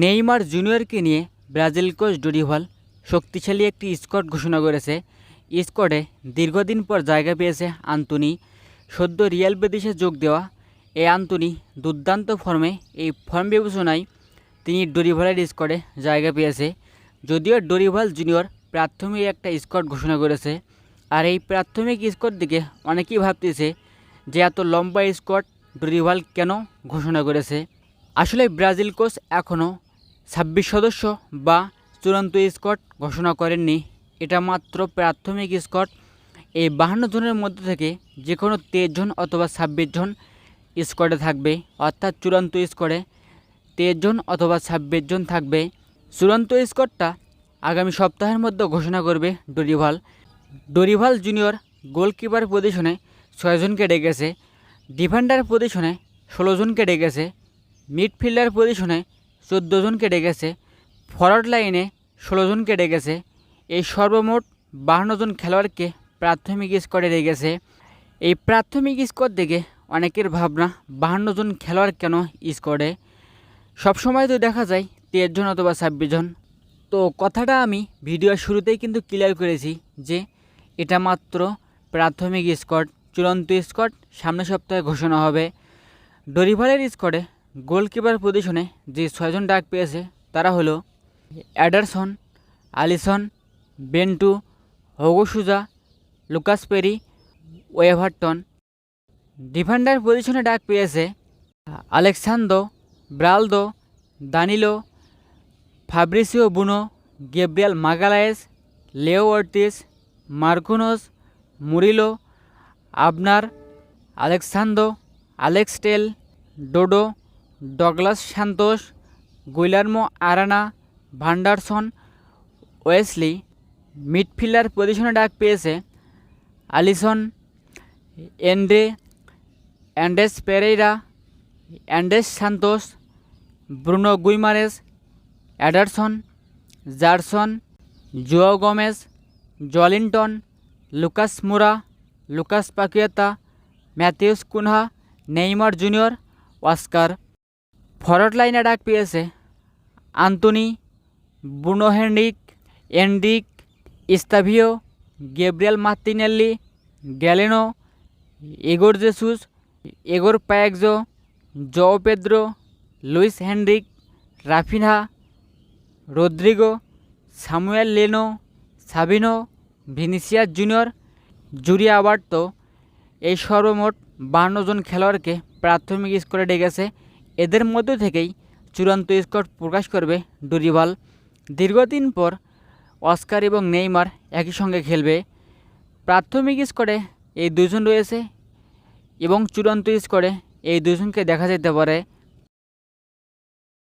Neymar জুনিয়রকে নিয়ে Brazil coach Dorival শক্তিশালী একটি স্কোয়াড ঘোষণা করেছে। স্কোয়াডে দীর্ঘদিন পর জায়গা পেয়েছে আন্তোনি। সদ্য রিয়াল বেদিসে যোগ দেওয়া এই আন্তোনি দুর্দান্ত ফর্মে এই ফর্ম বিবেচনায় তিনি ডোরিভালের স্কোয়াডে জায়গা পেয়েছে। যদিও ডোরিভাল জুনিয়র প্রাথমিক একটা স্কোয়াড ঘোষণা করেছে। আর এই প্রাথমিক স্কোয়াড দিকে অনেকেই ভাবতেছে যে এত লম্বা স্কোয়াড ডোরিভাল কেন ঘোষণা করেছে। আসলে ব্রাজিল কোচ এখনও ছাব্বিশ সদস্য বা চূড়ান্ত স্কট ঘোষণা করেননি। এটা মাত্র প্রাথমিক স্কট এই বাহান্ন জনের মধ্যে থেকে যে কোনো তেইশ জন অথবা ছাব্বিশ জন স্কোয়াডে থাকবে। অর্থাৎ চূড়ান্ত স্কোয়াডে তেইশ জন অথবা ছাব্বিশ জন থাকবে। চূড়ান্ত স্কোয়াডটা আগামী সপ্তাহের মধ্যে ঘোষণা করবে ডোরিভাল। ডোরিভাল জুনিয়র গোলকিপার পজিশনে ছয়জনকে ডেকেছে। ডিফেন্ডার পজিশনে ষোলো জনকে ডেকেছে। মিডফিল্ডার পজিশনে চোদ্দ জনকে ডেকেছে ফরওয়ার্ড লাইনে ষোলো জনকে ডেকেছে এই সর্বমোট বাহান্ন জন খেলোয়াড়কে প্রাথমিক স্কোয়াডে রেখেছে এই প্রাথমিক স্কোয়াড দেখে অনেকের ভাবনা বাহান্ন জন খেলোয়াড় কেন স্কোয়াডে? সবসময় তো দেখা যায় তেইশ জন অথবা ছাব্বিশ জন তো কথাটা আমি ভিডিওর শুরুতেই কিন্তু ক্লিয়ার করেছি যে এটা মাত্র প্রাথমিক স্কোয়াড, চূড়ান্ত স্কোয়াড, সামনের সপ্তাহে ঘোষণা হবে। ডরিভালের স্কোয়াডে গোলকিপার পজিশনে যে ছয়জন ডাক পেয়েছে, তারা হলো Ederson Alisson Bento, Hugo Souza, Lucas Perri, Weverton. Defender পজিশনে ডাক পেয়েছে আলেক্সান্দো ব্রালদো, দানিলো, ফাব্রিসিও বুনো, গেব্রিয়াল মাগালায়েস, লেও অর্টিস মার্কুনোস, Murilo, Abner Alex Sandro Alex Telles Dodo Douglas Santos Guilherme Arana, Vanderson, Wesley midfielder পজিশনে ডাক পেয়েছে আলিসন এন্ডে Andreas Pereira Andreas Santos Bruno Guimaraes, Ederson, Gerson, Joao Gomes, Joelinton, Lucas Moura, Lucas Paqueta, Matheus Cunha, Neymar Junior, ওয়াস্কার। Forward লাইনে ডাক পেয়েছে। Antony Bruno Henrique Endrick Estevao, Gabriel Martinelli, Galeno, Igor Jesus, Igor Paixao Joao Pedro, Luiz Henrique Raphinha, Rodrygo Samuel Lino, Savinho Vinicius Junior, Yuri Alberto. এই সর্বমোট বান্ন জন খেলোয়াড়কে প্রাথমিক স্কোরে ডেকেছে এদের মধ্য থেকেই চূড়ান্ত স্কট প্রকাশ করবে ডুরিভাল দীর্ঘদিন পর অস্কার এবং নেইমার একই সঙ্গে খেলবে। প্রাথমিক স্কোরে এই দুজন রয়েছে এবং চূড়ান্ত স্কোরে এই দুজনকে দেখা যেতে পারে।